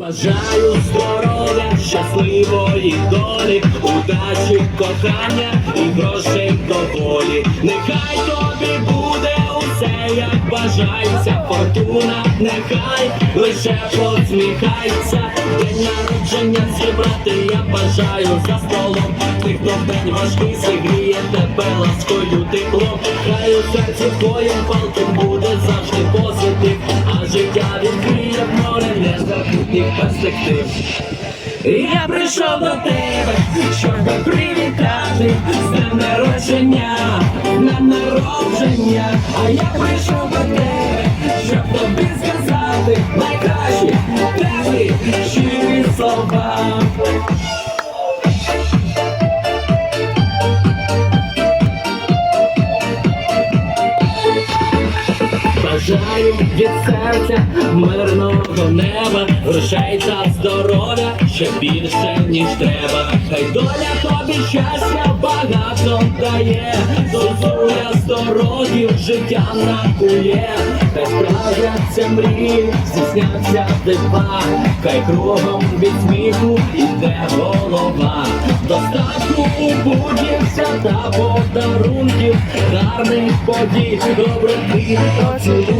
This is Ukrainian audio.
Бажаю здоров'я, щасливої долі, удачі, кохання і грошей доволі. Нехай тобі буде усе, як бажається, фортуна, нехай лише посміхається. День народження зібрати я бажаю за столом. Тих, хто день важкий зігріє тебе ласкою теплом. Хай у серці твоїм палким буде завжди позитив, незабутніх перспектив. Я прийшов до тебе, щоб привітати з днем народження, на народження, а я прийшов до тебе, щоб тобі Бажаю від серця мирного неба, грошей та здоров'я ще більше, ніж треба. Хай доля тобі щастя багато дає, зозуля років життя накує, хай справляться мрії, здійсняться дива, хай кругом від сміху іде голова, достатку у будівся та подарунків, гарних подій, доброти, поцілунків.